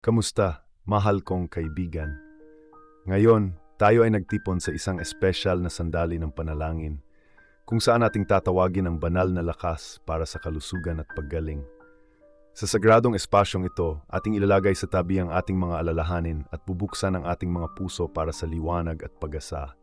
Kamusta, mahal kong kaibigan? Ngayon, tayo ay nagtipon sa isang espesyal na sandali ng panalangin, kung saan ating tatawagin ang banal na lakas para sa kalusugan at paggaling. Sa sagradong espasyong ito, ating ilalagay sa tabi ang ating mga alalahanin at bubuksan ang ating mga puso para sa liwanag at pag-asa.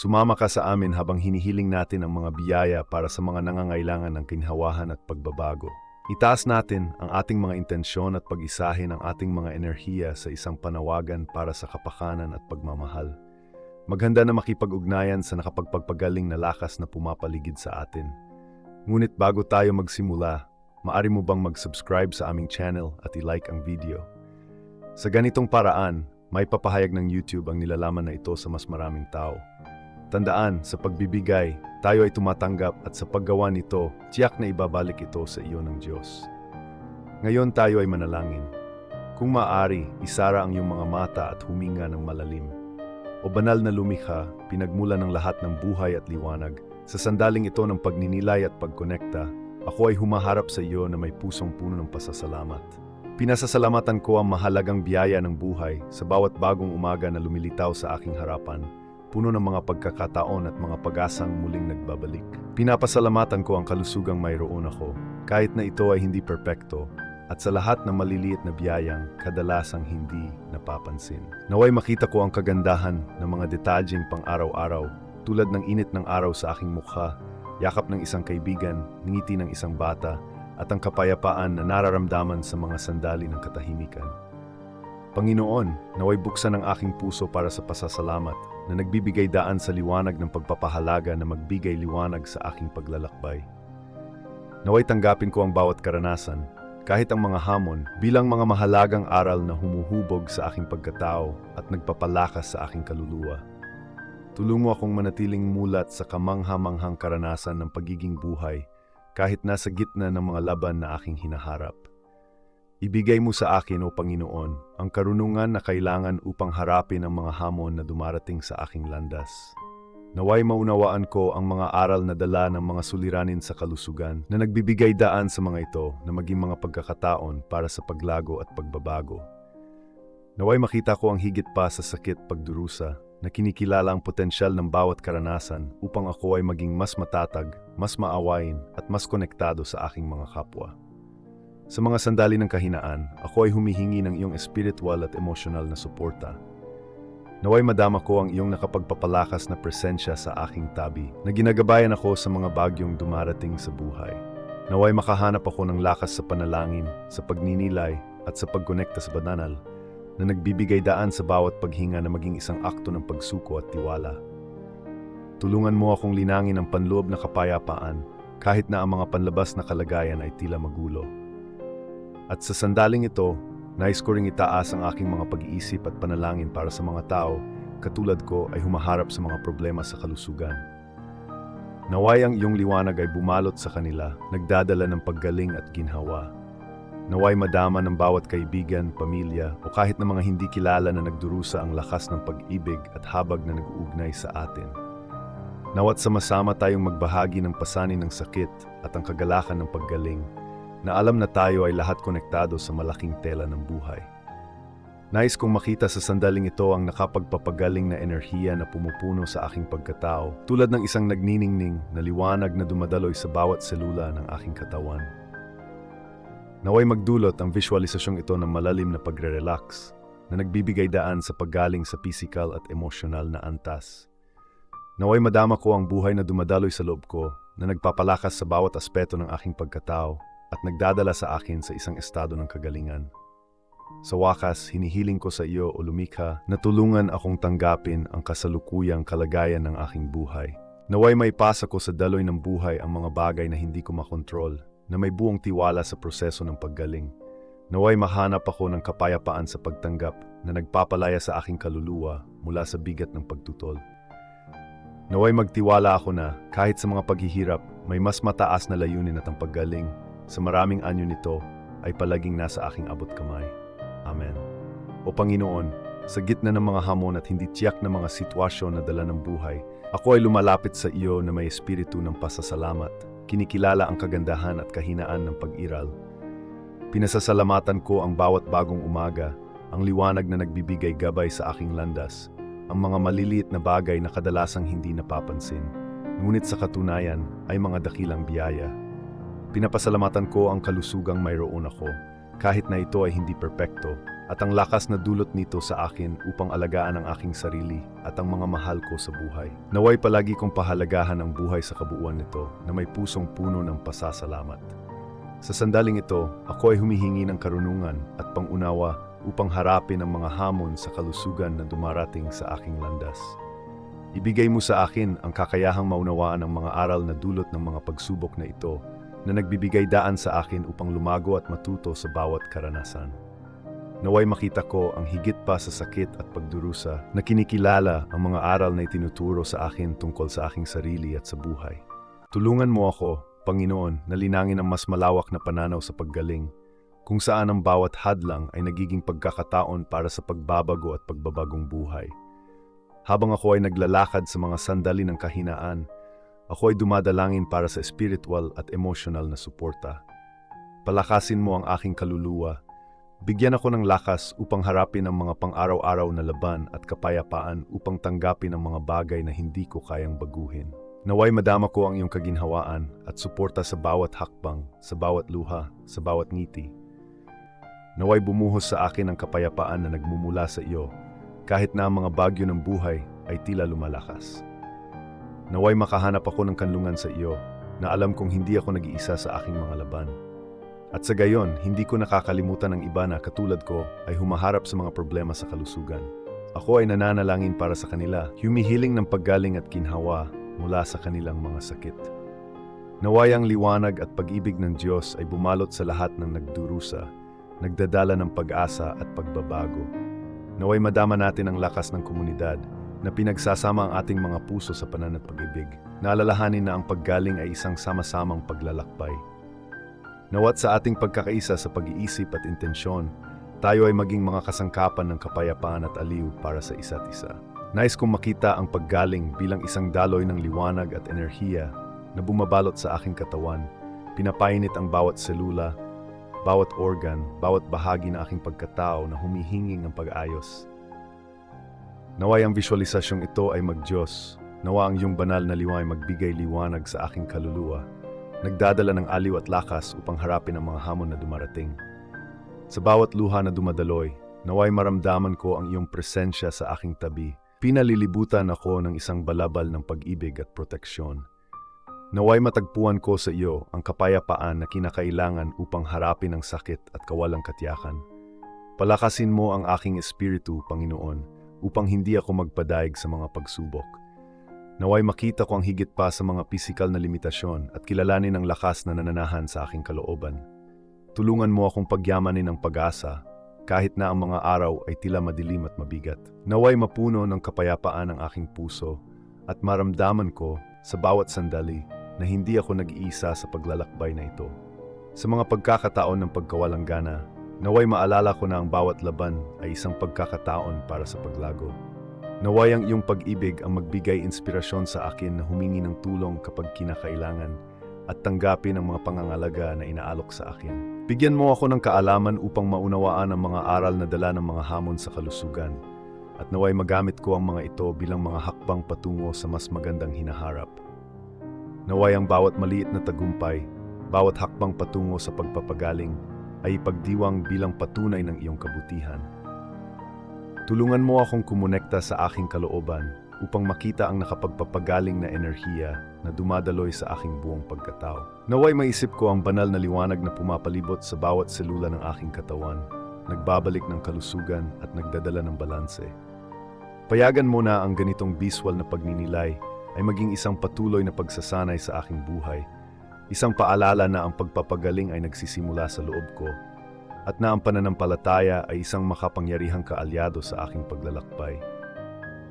Sumama ka sa amin habang hinihiling natin ang mga biyaya para sa mga nangangailangan ng kinhawahan at pagbabago. Itaas natin ang ating mga intensyon at pag-isahin ang ating mga enerhiya sa isang panawagan para sa kapakanan at pagmamahal. Maghanda na makipag-ugnayan sa nakapagpagpagaling na lakas na pumapaligid sa atin. Ngunit bago tayo magsimula, maari mo bang mag-subscribe sa aming channel at i-like ang video? Sa ganitong paraan, may papahayag ng YouTube ang nilalaman na ito sa mas maraming tao. Tandaan, sa pagbibigay, tayo ay tumatanggap at sa paggawa nito, tiyak na ibabalik ito sa iyo ng Diyos. Ngayon tayo ay manalangin. Kung maaari, isara ang iyong mga mata at huminga ng malalim. O banal na lumikha, pinagmula ng lahat ng buhay at liwanag, sa sandaling ito ng pagninilay at pagkonekta, ako ay humaharap sa iyo na may pusong puno ng pasasalamat. Pinasasalamatan ko ang mahalagang biyaya ng buhay sa bawat bagong umaga na lumilitaw sa aking harapan puno ng mga pagkakataon at mga pag-asang muling nagbabalik. Pinapasalamatan ko ang kalusugang mayroon ako, kahit na ito ay hindi perpekto, at sa lahat ng maliliit na biyayang kadalasang hindi napapansin. Naway makita ko ang kagandahan ng mga detalyeng pang-araw-araw, tulad ng init ng araw sa aking mukha, yakap ng isang kaibigan, ngiti ng isang bata, at ang kapayapaan na nararamdaman sa mga sandali ng katahimikan. Panginoon, naway buksan ang aking puso para sa pasasalamat na nagbibigay daan sa liwanag ng pagpapahalaga na magbigay liwanag sa aking paglalakbay. Naway tanggapin ko ang bawat karanasan, kahit ang mga hamon, bilang mga mahalagang aral na humuhubog sa aking pagkatao at nagpapalakas sa aking kaluluwa. Tulong mo akong manatiling mulat sa kamangha-manghang karanasan ng pagiging buhay kahit nasa gitna ng mga laban na aking hinaharap. Ibigay mo sa akin, O Panginoon, ang karunungan na kailangan upang harapin ang mga hamon na dumarating sa aking landas. Naway maunawaan ko ang mga aral na dala ng mga suliranin sa kalusugan na nagbibigay daan sa mga ito na maging mga pagkakataon para sa paglago at pagbabago. Naway makita ko ang higit pa sa sakit pagdurusa na kinikilala ang potensyal ng bawat karanasan upang ako ay maging mas matatag, mas maawain at mas konektado sa aking mga kapwa. Sa mga sandali ng kahinaan, ako ay humihingi ng iyong spiritual at emosyonal na suporta. Naway madama ko ang iyong nakapagpapalakas na presensya sa aking tabi na ginagabayan ako sa mga bagyong dumarating sa buhay. Naway makahanap ako ng lakas sa panalangin, sa pagninilay at sa pagkonekta sa bananal na nagbibigay daan sa bawat paghinga na maging isang akto ng pagsuko at tiwala. Tulungan mo akong linangin ang panloob na kapayapaan kahit na ang mga panlabas na kalagayan ay tila magulo. At sa sandaling ito, nais ko ring itaas ang aking mga pag-iisip at panalangin para sa mga tao katulad ko ay humaharap sa mga problema sa kalusugan. Naway ang iyong liwanag ay bumalot sa kanila, nagdadala ng paggaling at ginhawa. Naway madama ng bawat kaibigan, pamilya o kahit ng mga hindi kilala na nagdurusa ang lakas ng pag-ibig at habag na nag-uugnay sa atin. Nawat sama-sama tayong magbahagi ng pasanin ng sakit at ang kagalakan ng paggaling na alam na tayo ay lahat konektado sa malaking tela ng buhay. Nais kong makita sa sandaling ito ang nakapagpapagaling na enerhiya na pumupuno sa aking pagkatao, tulad ng isang nagniningning na liwanag na dumadaloy sa bawat selula ng aking katawan. Naway magdulot ang visualisasyong ito ng malalim na pagre-relax na nagbibigay daan sa paggaling sa physical at emosyonal na antas. Naway madama ko ang buhay na dumadaloy sa loob ko na nagpapalakas sa bawat aspeto ng aking pagkatao at nagdadala sa akin sa isang estado ng kagalingan. Sa wakas, hinihiling ko sa iyo o lumikha na tulungan akong tanggapin ang kasalukuyang kalagayan ng aking buhay. Naway may pasa ko sa daloy ng buhay ang mga bagay na hindi ko makontrol, na may buong tiwala sa proseso ng paggaling. Naway mahanap ako ng kapayapaan sa pagtanggap na nagpapalaya sa aking kaluluwa mula sa bigat ng pagtutol. Naway magtiwala ako na kahit sa mga paghihirap, may mas mataas na layunin at ang paggaling sa maraming anyo nito ay palaging nasa aking abot kamay. Amen. O Panginoon, sa gitna ng mga hamon at hindi tiyak na mga sitwasyon na dala ng buhay, ako ay lumalapit sa iyo na may espiritu ng pasasalamat, kinikilala ang kagandahan at kahinaan ng pag-iral. Pinasasalamatan ko ang bawat bagong umaga, ang liwanag na nagbibigay gabay sa aking landas, ang mga maliliit na bagay na kadalasang hindi napapansin, ngunit sa katunayan ay mga dakilang biyaya. Pinapasalamatan ko ang kalusugang mayroon ako, kahit na ito ay hindi perpekto, at ang lakas na dulot nito sa akin upang alagaan ang aking sarili at ang mga mahal ko sa buhay. Naway palagi kong pahalagahan ang buhay sa kabuuan nito na may pusong puno ng pasasalamat. Sa sandaling ito, ako ay humihingi ng karunungan at pangunawa upang harapin ang mga hamon sa kalusugan na dumarating sa aking landas. Ibigay mo sa akin ang kakayahang maunawaan ang mga aral na dulot ng mga pagsubok na ito na nagbibigay daan sa akin upang lumago at matuto sa bawat karanasan. Naway makita ko ang higit pa sa sakit at pagdurusa na kinikilala ang mga aral na itinuturo sa akin tungkol sa aking sarili at sa buhay. Tulungan mo ako, Panginoon, na linangin ang mas malawak na pananaw sa paggaling, kung saan ang bawat hadlang ay nagiging pagkakataon para sa pagbabago at pagbabagong buhay. Habang ako ay naglalakad sa mga sandali ng kahinaan, ako ay dumadalangin para sa spiritual at emotional na suporta. Palakasin mo ang aking kaluluwa Bigyan ako ng lakas upang harapin ang mga pang-araw-araw na laban at kapayapaan upang tanggapin ang mga bagay na hindi ko kayang baguhin. Naway madama ko ang iyong kaginhawaan at suporta sa bawat hakbang, sa bawat luha, sa bawat ngiti. Naway bumuhos sa akin ang kapayapaan na nagmumula sa iyo, kahit na ang mga bagyo ng buhay ay tila lumalakas. Naway makahanap ako ng kanlungan sa iyo, na alam kong hindi ako nag-iisa sa aking mga laban. At sa gayon, hindi ko nakakalimutan ang iba na katulad ko ay humaharap sa mga problema sa kalusugan. Ako ay nananalangin para sa kanila, humihiling ng paggaling at kinhawa mula sa kanilang mga sakit. Naway ang liwanag at pag-ibig ng Diyos ay bumalot sa lahat ng nagdurusa, nagdadala ng pag-asa at pagbabago. Naway madama natin ang lakas ng komunidad na pinagsasama ang ating mga puso sa panan at pag-ibig. Naalalahanin na ang paggaling ay isang sama-samang paglalakbay Nawat sa ating pagkakaisa sa pag-iisip at intensyon, tayo ay maging mga kasangkapan ng kapayapaan at aliw para sa isa't isa. Nais kong makita ang paggaling bilang isang daloy ng liwanag at enerhiya na bumabalot sa aking katawan, pinapainit ang bawat selula, bawat organ, bawat bahagi ng aking pagkatao na humihinging ng pag-ayos. Naway ang visualisasyong ito ay mag-Diyos, nawa ang iyong banal na liwanag magbigay liwanag sa aking kaluluwa nagdadala ng aliw at lakas upang harapin ang mga hamon na dumarating. Sa bawat luha na dumadaloy, naway maramdaman ko ang iyong presensya sa aking tabi. Pinalilibutan ako ng isang balabal ng pag-ibig at proteksyon. Naway matagpuan ko sa iyo ang kapayapaan na kinakailangan upang harapin ang sakit at kawalang katyakan. Palakasin mo ang aking espiritu, Panginoon, upang hindi ako magpadaig sa mga pagsubok Naway makita ko ang higit pa sa mga pisikal na limitasyon at kilalanin ang lakas na nananahan sa aking kalooban. Tulungan mo akong pagyamanin ng pag-asa kahit na ang mga araw ay tila madilim at mabigat. Naway mapuno ng kapayapaan ang aking puso at maramdaman ko sa bawat sandali na hindi ako nag-iisa sa paglalakbay na ito. Sa mga pagkakataon ng pagkawalang gana, naway maalala ko na ang bawat laban ay isang pagkakataon para sa paglago. Naway ang iyong pag-ibig ang magbigay inspirasyon sa akin na humingi ng tulong kapag kinakailangan at tanggapin ang mga pangangalaga na inaalok sa akin. Bigyan mo ako ng kaalaman upang maunawaan ang mga aral na dala ng mga hamon sa kalusugan at naway magamit ko ang mga ito bilang mga hakbang patungo sa mas magandang hinaharap. Naway ang bawat maliit na tagumpay, bawat hakbang patungo sa pagpapagaling ay ipagdiwang bilang patunay ng iyong kabutihan. Tulungan mo akong kumonekta sa aking kalooban upang makita ang nakapagpapagaling na enerhiya na dumadaloy sa aking buong pagkatao. Naway maisip ko ang banal na liwanag na pumapalibot sa bawat selula ng aking katawan, nagbabalik ng kalusugan at nagdadala ng balanse. Payagan mo na ang ganitong visual na pagninilay ay maging isang patuloy na pagsasanay sa aking buhay, isang paalala na ang pagpapagaling ay nagsisimula sa loob ko at na ang pananampalataya ay isang makapangyarihang kaalyado sa aking paglalakbay.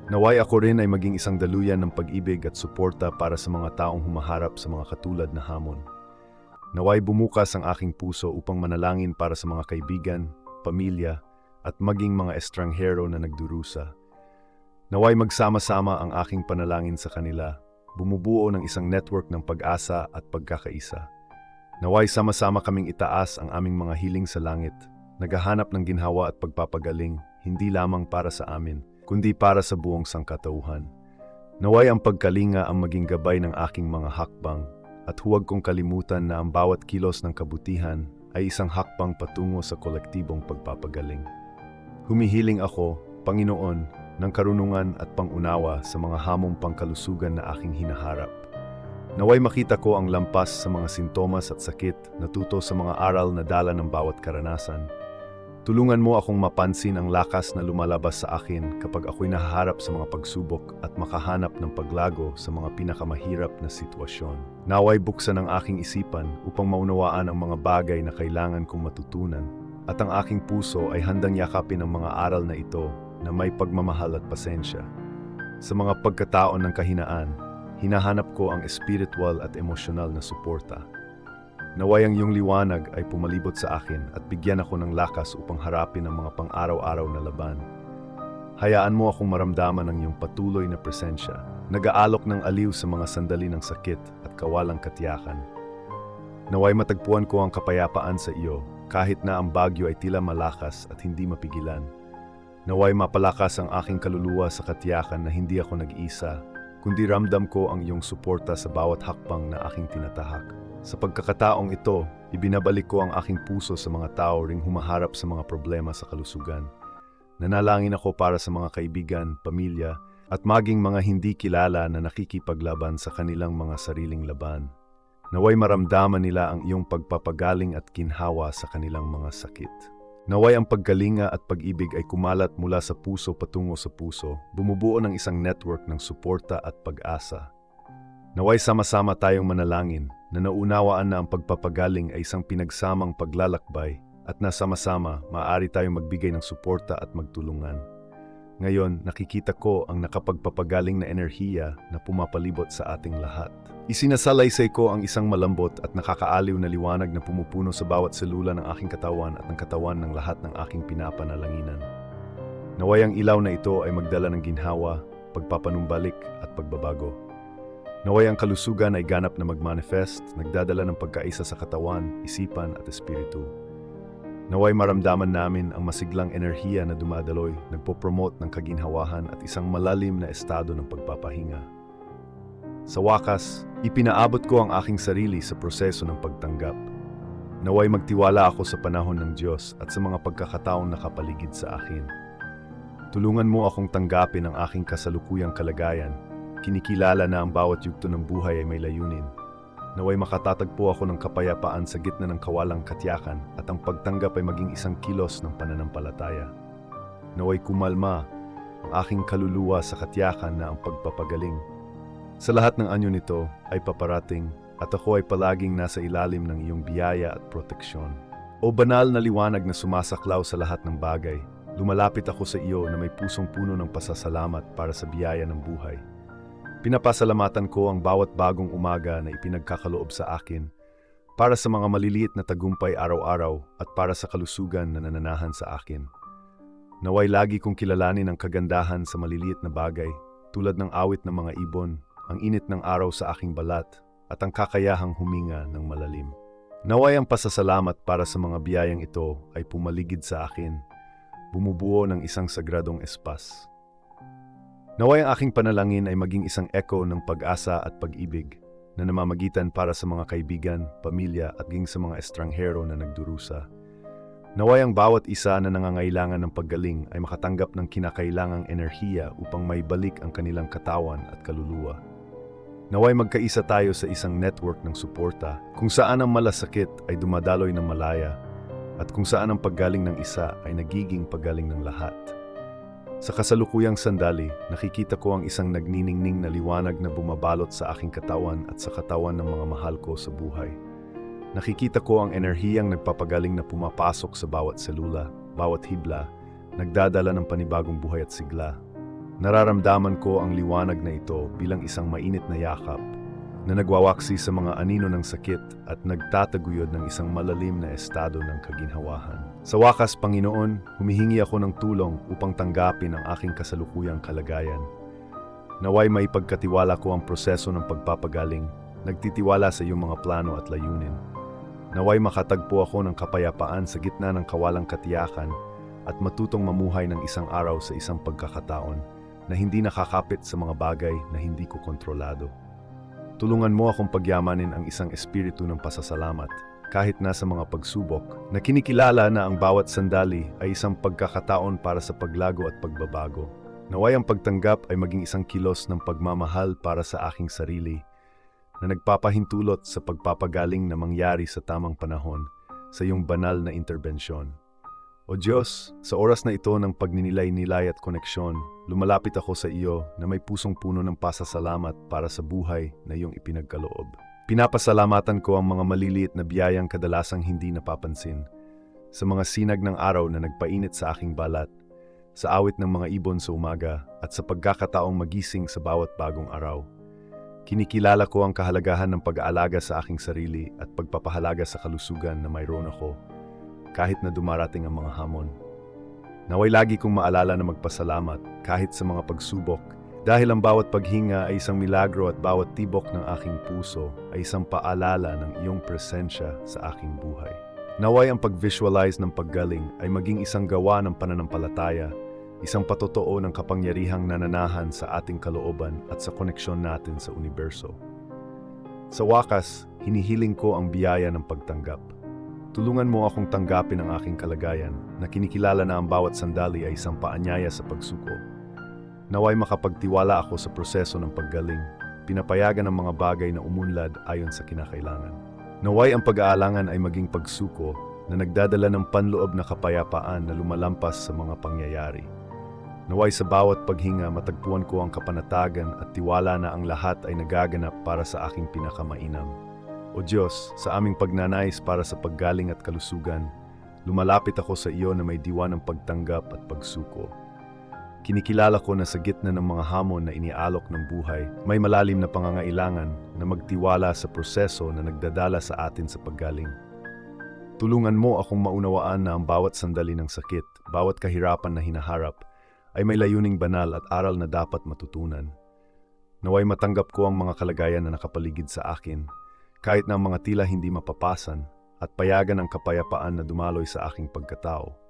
Naway ako rin ay maging isang daluyan ng pag-ibig at suporta para sa mga taong humaharap sa mga katulad na hamon. Naway bumukas ang aking puso upang manalangin para sa mga kaibigan, pamilya, at maging mga estranghero na nagdurusa. Naway magsama-sama ang aking panalangin sa kanila, bumubuo ng isang network ng pag-asa at pagkakaisa. Naway sama-sama kaming itaas ang aming mga hiling sa langit, naghahanap ng ginhawa at pagpapagaling, hindi lamang para sa amin, kundi para sa buong sangkatauhan. Naway ang pagkalinga ang maging gabay ng aking mga hakbang, at huwag kong kalimutan na ang bawat kilos ng kabutihan ay isang hakbang patungo sa kolektibong pagpapagaling. Humihiling ako, Panginoon, ng karunungan at pangunawa sa mga hamong pangkalusugan na aking hinaharap. Naway makita ko ang lampas sa mga sintomas at sakit, natuto sa mga aral na dala ng bawat karanasan. Tulungan mo akong mapansin ang lakas na lumalabas sa akin kapag ako'y nahaharap sa mga pagsubok at makahanap ng paglago sa mga pinakamahirap na sitwasyon. Naway buksan ang aking isipan upang maunawaan ang mga bagay na kailangan kong matutunan at ang aking puso ay handang yakapin ang mga aral na ito na may pagmamahal at pasensya. Sa mga pagkataon ng kahinaan, hinahanap ko ang espiritual at emosyonal na suporta. Naway ang iyong liwanag ay pumalibot sa akin at bigyan ako ng lakas upang harapin ang mga pang-araw-araw na laban. Hayaan mo akong maramdaman ang iyong patuloy na presensya, nag-aalok ng aliw sa mga sandali ng sakit at kawalang katiyakan. Naway matagpuan ko ang kapayapaan sa iyo kahit na ang bagyo ay tila malakas at hindi mapigilan. Naway mapalakas ang aking kaluluwa sa katiyakan na hindi ako nag-isa, kundi ramdam ko ang iyong suporta sa bawat hakbang na aking tinatahak. Sa pagkakataong ito, ibinabalik ko ang aking puso sa mga tao ring humaharap sa mga problema sa kalusugan. Nanalangin ako para sa mga kaibigan, pamilya, at maging mga hindi kilala na nakikipaglaban sa kanilang mga sariling laban. Naway maramdaman nila ang iyong pagpapagaling at kinhawa sa kanilang mga sakit. Naway ang paggalinga at pag-ibig ay kumalat mula sa puso patungo sa puso, bumubuo ng isang network ng suporta at pag-asa. Naway sama-sama tayong manalangin na naunawaan na ang pagpapagaling ay isang pinagsamang paglalakbay at na sama-sama maaari tayong magbigay ng suporta at magtulungan. Ngayon, nakikita ko ang nakapagpapagaling na enerhiya na pumapalibot sa ating lahat. Isinasalaysay ko ang isang malambot at nakakaaliw na liwanag na pumupuno sa bawat selula ng aking katawan at ng katawan ng lahat ng aking pinapanalanginan. Naway ang ilaw na ito ay magdala ng ginhawa, pagpapanumbalik at pagbabago. Naway ang kalusugan ay ganap na magmanifest, nagdadala ng pagkaisa sa katawan, isipan at espiritu. Naway maramdaman namin ang masiglang enerhiya na dumadaloy, nagpo-promote ng kaginhawahan at isang malalim na estado ng pagpapahinga. Sa wakas, ipinaabot ko ang aking sarili sa proseso ng pagtanggap. Naway magtiwala ako sa panahon ng Diyos at sa mga pagkakataong nakapaligid sa akin. Tulungan mo akong tanggapin ang aking kasalukuyang kalagayan Kinikilala na ang bawat yugto ng buhay ay may layunin. Naway makatatagpo ako ng kapayapaan sa gitna ng kawalang katyakan at ang pagtanggap ay maging isang kilos ng pananampalataya. Naway kumalma ang aking kaluluwa sa katyakan na ang pagpapagaling. Sa lahat ng anyo nito ay paparating at ako ay palaging nasa ilalim ng iyong biyaya at proteksyon. O banal na liwanag na sumasaklaw sa lahat ng bagay, lumalapit ako sa iyo na may pusong puno ng pasasalamat para sa biyaya ng buhay. Pinapasalamatan ko ang bawat bagong umaga na ipinagkakaloob sa akin para sa mga maliliit na tagumpay araw-araw at para sa kalusugan na nananahan sa akin. Naway lagi kong kilalanin ang kagandahan sa maliliit na bagay tulad ng awit ng mga ibon, ang init ng araw sa aking balat at ang kakayahang huminga ng malalim. Naway ang pasasalamat para sa mga biyayang ito ay pumaligid sa akin, bumubuo ng isang sagradong espas. Naway ang aking panalangin ay maging isang echo ng pag-asa at pag-ibig na namamagitan para sa mga kaibigan, pamilya at ging sa mga estranghero na nagdurusa. Naway ang bawat isa na nangangailangan ng paggaling ay makatanggap ng kinakailangang enerhiya upang maibalik ang kanilang katawan at kaluluwa. Naway magkaisa tayo sa isang network ng suporta kung saan ang malasakit ay dumadaloy ng malaya at kung saan ang paggaling ng isa ay nagiging paggaling ng lahat. Sa kasalukuyang sandali, nakikita ko ang isang nagniningning na liwanag na bumabalot sa aking katawan at sa katawan ng mga mahal ko sa buhay. Nakikita ko ang enerhiyang nagpapagaling na pumapasok sa bawat selula, bawat hibla, nagdadala ng panibagong buhay at sigla. Nararamdaman ko ang liwanag na ito bilang isang mainit na yakap na nagwawaksi sa mga anino ng sakit at nagtataguyod ng isang malalim na estado ng kaginhawahan. Sa wakas, Panginoon, humihingi ako ng tulong upang tanggapin ang aking kasalukuyang kalagayan. Naway may pagkatiwala ko ang proseso ng pagpapagaling, nagtitiwala sa iyong mga plano at layunin. Naway makatagpo ako ng kapayapaan sa gitna ng kawalang katiyakan at matutong mamuhay ng isang araw sa isang pagkakataon na hindi nakakapit sa mga bagay na hindi ko kontrolado. Tulungan mo akong pagyamanin ang isang espiritu ng pasasalamat kahit nasa mga pagsubok na kinikilala na ang bawat sandali ay isang pagkakataon para sa paglago at pagbabago. Naway ang pagtanggap ay maging isang kilos ng pagmamahal para sa aking sarili na nagpapahintulot sa pagpapagaling na mangyari sa tamang panahon sa iyong banal na interbensyon. O Diyos, sa oras na ito ng pagninilay-nilay at koneksyon, lumalapit ako sa iyo na may pusong puno ng pasasalamat para sa buhay na iyong ipinagkaloob. Pinapasalamatan ko ang mga maliliit na biyayang kadalasang hindi napapansin. Sa mga sinag ng araw na nagpainit sa aking balat, sa awit ng mga ibon sa umaga, at sa pagkakataong magising sa bawat bagong araw. Kinikilala ko ang kahalagahan ng pag-aalaga sa aking sarili at pagpapahalaga sa kalusugan na mayroon ako, kahit na dumarating ang mga hamon. Naway lagi kong maalala na magpasalamat kahit sa mga pagsubok dahil ang bawat paghinga ay isang milagro at bawat tibok ng aking puso ay isang paalala ng iyong presensya sa aking buhay. Naway ang pag-visualize ng paggaling ay maging isang gawa ng pananampalataya isang patotoo ng kapangyarihang nananahan sa ating kalooban at sa koneksyon natin sa universo. Sa wakas, hinihiling ko ang biyaya ng pagtanggap. Tulungan mo akong tanggapin ang aking kalagayan na kinikilala na ang bawat sandali ay isang paanyaya sa pagsuko. Naway makapagtiwala ako sa proseso ng paggaling, pinapayagan ang mga bagay na umunlad ayon sa kinakailangan. Naway ang pag-aalangan ay maging pagsuko na nagdadala ng panloob na kapayapaan na lumalampas sa mga pangyayari. Naway sa bawat paghinga matagpuan ko ang kapanatagan at tiwala na ang lahat ay nagaganap para sa aking pinakamainam. O Diyos, sa aming pagnanais para sa paggaling at kalusugan, lumalapit ako sa iyo na may diwa ng pagtanggap at pagsuko. Kinikilala ko na sa gitna ng mga hamon na inialok ng buhay, may malalim na pangangailangan na magtiwala sa proseso na nagdadala sa atin sa paggaling. Tulungan mo akong maunawaan na ang bawat sandali ng sakit, bawat kahirapan na hinaharap, ay may layuning banal at aral na dapat matutunan. Naway matanggap ko ang mga kalagayan na nakapaligid sa akin, kahit na ang mga tila hindi mapapasan, at payagan ang kapayapaan na dumaloy sa aking pagkatao.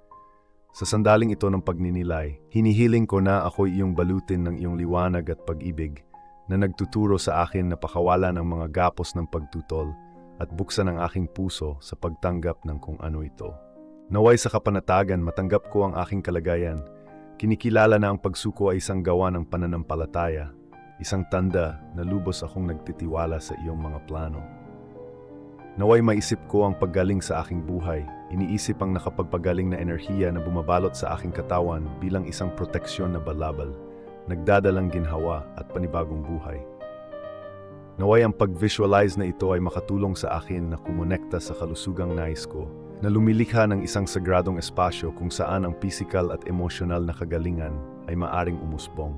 Sa sandaling ito ng pagninilay, hinihiling ko na ako iyong balutin ng iyong liwanag at pag-ibig na nagtuturo sa akin na pakawala ng mga gapos ng pagtutol at buksan ang aking puso sa pagtanggap ng kung ano ito. Naway sa kapanatagan matanggap ko ang aking kalagayan Kinikilala na ang pagsuko ay isang gawa ng pananampalataya, isang tanda na lubos akong nagtitiwala sa iyong mga plano. Naway maisip ko ang paggaling sa aking buhay, iniisip ang nakapagpagaling na enerhiya na bumabalot sa aking katawan bilang isang proteksyon na balabal, nagdadalang ginhawa at panibagong buhay. Naway ang pag-visualize na ito ay makatulong sa akin na kumonekta sa kalusugang nais ko na lumilikha ng isang sagradong espasyo kung saan ang physical at emosyonal na kagalingan ay maaring umusbong.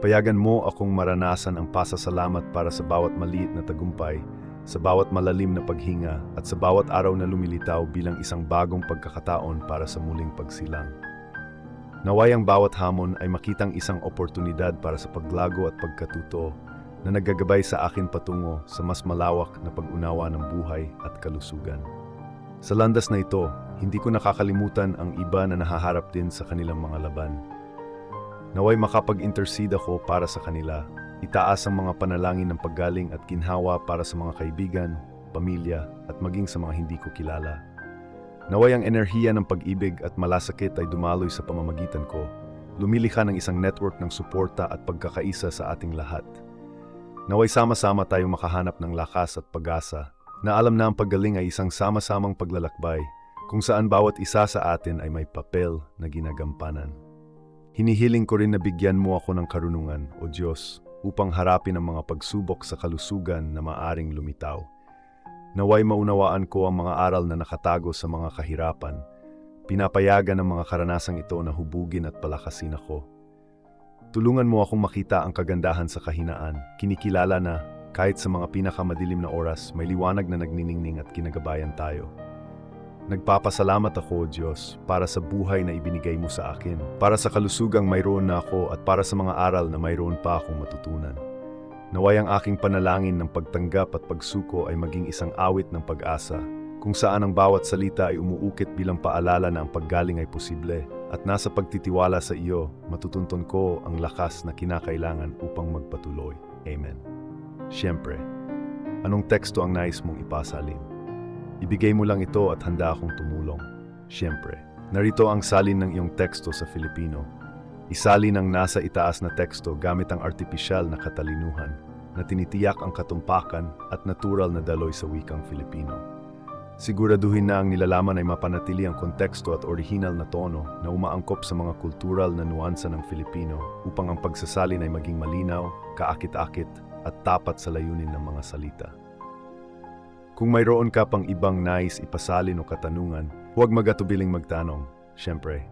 Payagan mo akong maranasan ang pasasalamat para sa bawat maliit na tagumpay, sa bawat malalim na paghinga at sa bawat araw na lumilitaw bilang isang bagong pagkakataon para sa muling pagsilang. Naway ang bawat hamon ay makitang isang oportunidad para sa paglago at pagkatuto na naggagabay sa akin patungo sa mas malawak na pag-unawa ng buhay at kalusugan. Sa landas na ito, hindi ko nakakalimutan ang iba na nahaharap din sa kanilang mga laban. Naway makapag-intercede ako para sa kanila, itaas ang mga panalangin ng paggaling at ginhawa para sa mga kaibigan, pamilya at maging sa mga hindi ko kilala. Naway ang enerhiya ng pag-ibig at malasakit ay dumaloy sa pamamagitan ko, lumilikha ng isang network ng suporta at pagkakaisa sa ating lahat. Naway sama-sama tayong makahanap ng lakas at pag-asa na alam na ang paggaling ay isang sama-samang paglalakbay kung saan bawat isa sa atin ay may papel na ginagampanan. Hinihiling ko rin na bigyan mo ako ng karunungan, O Diyos, upang harapin ang mga pagsubok sa kalusugan na maaring lumitaw. Naway maunawaan ko ang mga aral na nakatago sa mga kahirapan, pinapayagan ang mga karanasang ito na hubugin at palakasin ako. Tulungan mo akong makita ang kagandahan sa kahinaan, kinikilala na kahit sa mga pinakamadilim na oras, may liwanag na nagniningning at kinagabayan tayo. Nagpapasalamat ako, Diyos, para sa buhay na ibinigay mo sa akin, para sa kalusugang mayroon na ako at para sa mga aral na mayroon pa akong matutunan. Naway ang aking panalangin ng pagtanggap at pagsuko ay maging isang awit ng pag-asa, kung saan ang bawat salita ay umuukit bilang paalala na ang paggaling ay posible at nasa pagtitiwala sa iyo, matutunton ko ang lakas na kinakailangan upang magpatuloy. Amen. Siyempre, anong teksto ang nais mong ipasalin? Ibigay mo lang ito at handa akong tumulong. Siyempre, narito ang salin ng iyong teksto sa Filipino. Isalin ang nasa itaas na teksto gamit ang artipisyal na katalinuhan na tinitiyak ang katumpakan at natural na daloy sa wikang Filipino. Siguraduhin na ang nilalaman ay mapanatili ang konteksto at orihinal na tono na umaangkop sa mga kultural na nuansa ng Filipino upang ang pagsasalin ay maging malinaw, kaakit-akit at tapat sa layunin ng mga salita. Kung mayroon ka pang ibang nais ipasalin o katanungan, huwag magatubiling magtanong. Siyempre,